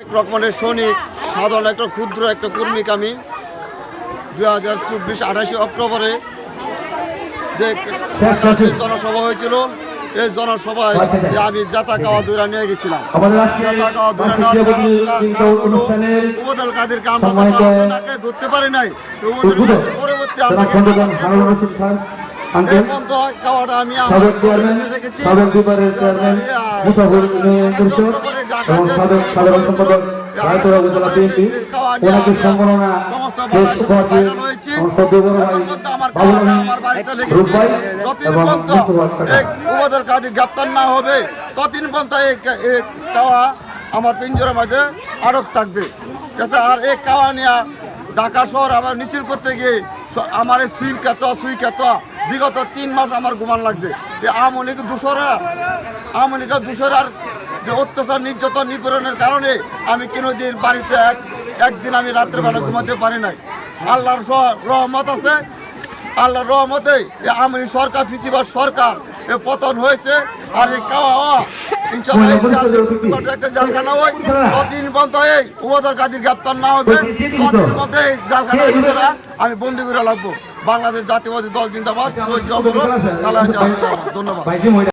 এক রকমের সৈনিক সাধারণ একটা ক্ষুদ্র একটা কর্মিক আমি দুই হাজার চব্বিশ আঠাশে অক্টোবরে যে জনসভা হয়েছিল এই জনসভায় যে আমি জাতা কাওয়া দূরা নিয়ে গেছিলাম। জাতা কাওয়া দূরা নেওয়ার কারণ- উপদল কাদেরকে আমরা তাকে ধরতে পারি নাই। কাদের পরবর্তী আমি রেখেছি। এবং সাধারণ সম্পাদক রায়পুরা উপজেলা বিএনপি ওনাকে সম্মাননা উপদের কাজে গ্রেপ্তার না হবে। পর্যন্ত এই কাওয়া আমার পিঞ্জরের মাঝে আটক থাকবে। আর এই কাওয়া নিয়ে ঢাকা শহর আমার মিছিল করতে গিয়ে আমার এই সুইম কেত সুই কেত বিগত তিন মাস আমার ঘুমান লাগছে। এই লীগ দূষরা লীগের দূষরার যে অত্যাচার নির্যাতন নিপীড়নের কারণে আমি কোনোদিন বাড়িতে এক একদিন আমি রাত্রেবেলা ঘুমাতে পারি নাই। আল্লাহর রহমত আছে। আল্লাহর রহমতে আমি সরকার ফিসিবার সরকার এ পতন হয়েছে। আর এই কাওয়া ইনশাল্লাহ একটা জালখানা হয় পর্যন্ত এই গ্রেপ্তার না হবে। ততদিন মধ্যে এই জালখানার ভিতরে আমি বন্দি করে লাগবো বাংলাদেশ জাতীয়বাদী দল জিন্দাবাদ। শহীদ ধন্যবাদ।